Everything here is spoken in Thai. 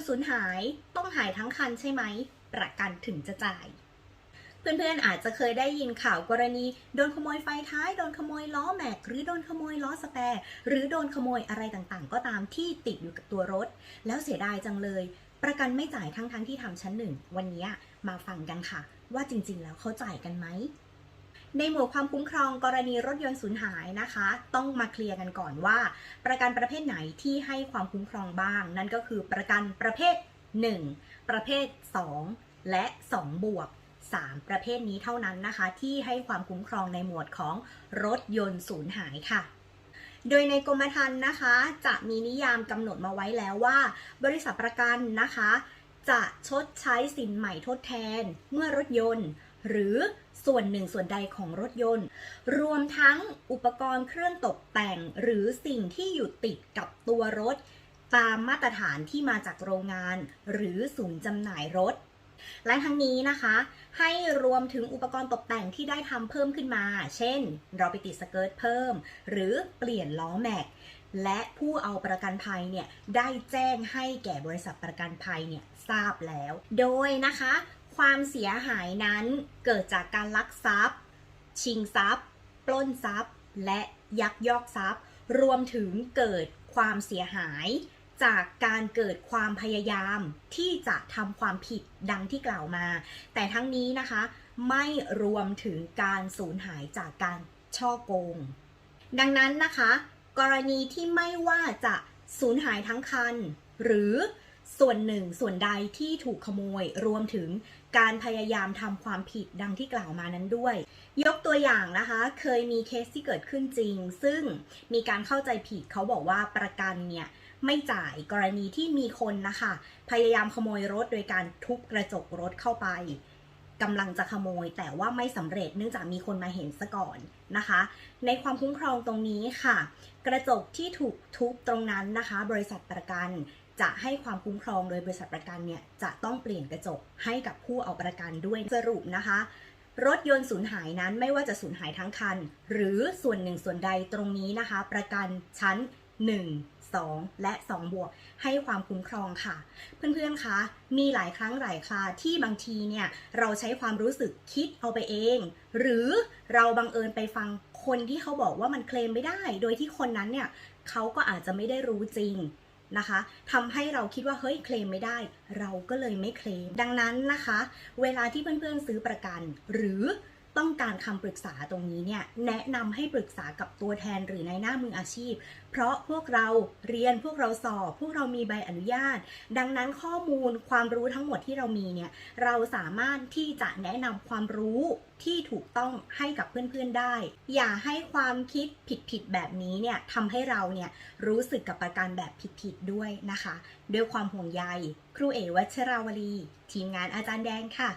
ต์สูญหายต้องหายทั้งคันใช่ไหม ประกันถึงจะจ่าย เพื่อนๆอาจจะเคยได้ยินข่าวกรณี โดนขโมยไฟท้าย โดนขโมยล้อแม็ก หรือโดนขโมยล้อสแปร์หรือโดนขโมยอะไรต่างๆ ก็ตามที่ติดอยู่กับตัวรถ แล้วเสียดายจังเลย ประกันไม่จ่ายทั้งๆทที่ทำชั้นหนึ่งวันนี้มาฟังกันค่ะ ว่าจริงๆแล้วเขาจ่ายกันไหม ในหมวดความคุ้มครองกรณีรถยนต์สูญหายนะคะ ต้องมาเคลียร์กันก่อนว่า ประกันประเภทไหนที่ให้ความคุ้มครองบ้าง นั่นก็คือประกันประเภท 1 ประเภท 2 และ 2 บวก 3 ประเภทนี้เท่านั้นนะคะ ที่ให้ความคุ้มครองในหมวดของรถยนต์สูญหายค่ะโดยในกรมธรรม์นะคะ จะมีนิยามกำหนดมาไว้แล้วว่า บริษัทประกันนะคะ จะชดใช้สินใหม่ทดแทน เมื่อรถยนต์ หรือส่วนหนึ่งส่วนใดของรถยนต์ รวมทั้งอุปกรณ์เครื่องตกแต่ง หรือสิ่งที่อยู่ติดกับตัวรถ ตามมาตรฐานที่มาจากโรงงาน หรือศูนย์จำหน่ายรถ และทั้งนี้นะคะ ให้รวมถึงอุปกรณ์ตกแต่งที่ได้ทำเพิ่มขึ้นมา เช่น เราไปติดสเกิร์ตเพิ่ม หรือเปลี่ยนล้อแม็กและผู้เอาประกันภัยเนี่ยได้แจ้งให้แก่บริษัทประกันภัยเนี่ยทราบแล้ว โดยนะคะ ความเสียหายนั้นเกิดจากการลักทรัพย์ ชิงทรัพย์ ปล้นทรัพย์ และยักยอกทรัพย์ รวมถึงเกิดความเสียหาย จากการเกิดความพยายามที่จะทำความผิดดังที่กล่าวมา แต่ทั้งนี้นะคะ ไม่รวมถึงการสูญหายจากการช่อโกง ดังนั้นนะคะ กรณีที่ไม่ว่าจะสูญหายทั้งคัน หรือ ส่วนหนึ่งส่วนใดที่ถูกขโมยรวมถึงการพยายามทำความผิดดังที่กล่าวมานั้นด้วย ยกตัวอย่างนะคะ เคยมีเคสที่เกิดขึ้นจริง ซึ่งมีการเข้าใจผิดเขาบอกว่าประกันเนี่ยไม่จ่ายกรณีที่มีคนนะคะ พยายามขโมยรถโดยการทุบกระจกรถเข้าไปกำลังจะขโมย แต่ว่าไม่สำเร็จเนื่องจากมีคนมาเห็นซะก่อนนะคะ ในความคุ้มครองตรงนี้ค่ะ กระจกที่ถูกทุบตรงนั้นนะคะ บริษัทประกัน จะให้ความคุ้มครองโดยบริษัทประกันเนี่ยจะต้องเปลี่ยนกระจกให้กับผู้เอาประกันด้วยสรุปนะคะ รถยนต์สูญหายนั้นไม่ว่าจะสูญหายทั้งคัน หรือส่วนหนึ่งส่วนใดตรงนี้นะคะ ประกันชั้น 1 2 และ 2 บวก ให้ความคุ้มครองค่ะ เพื่อนๆคะมีหลายครั้งหลายคราที่บางทีเนี่ยเราใช้ความรู้สึกคิดเอาไปเอง หรือเราบังเอิญไปฟังคนที่เขาบอกว่ามันเคลมไม่ได้ โดยที่คนนั้นเนี่ยเขาก็อาจจะไม่ได้รู้จริง นะคะทำให้เราคิดว่าเฮ้ยเคลมไม่ได้ เราก็เลยไม่เคลม ดังนั้นนะคะ เวลาที่เพื่อนๆซื้อประกัน หรือ ต้องการคำปรึกษาตรงนี้เนี่ยแนะนำให้ปรึกษากับตัวแทนหรือในหน้ามืออาชีพ เพราะพวกเราเรียนพวกเราสอบ พวกเรามีใบอนุญาต ดังนั้นข้อมูลความรู้ทั้งหมดที่เรามีเนี่ยเราสามารถที่จะแนะนำความรู้ที่ถูกต้องให้กับเพื่อนๆได้ อย่าให้ความคิดผิดๆแบบนี้เนี่ยทำให้เราเนี่ยรู้สึกกับประกันแบบผิดๆด้วยนะคะ ด้วยความห่วงใย ครูเอวัชราวลี ทีมงานอาจารย์แดงค่ะ